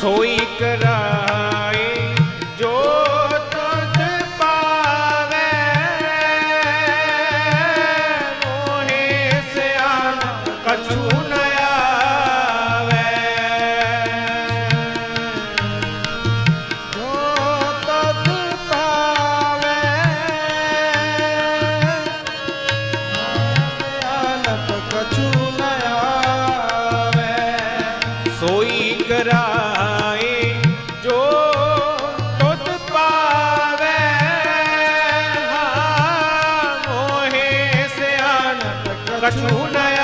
ਸੋਈ ਕਰਾਏ ਜੋ ਤੁਧ ਪਾਵੇ ਮੋਹੇ ਸਿਆਨ ਕਛੂ ਨ ਕਰਾ કશું નહીં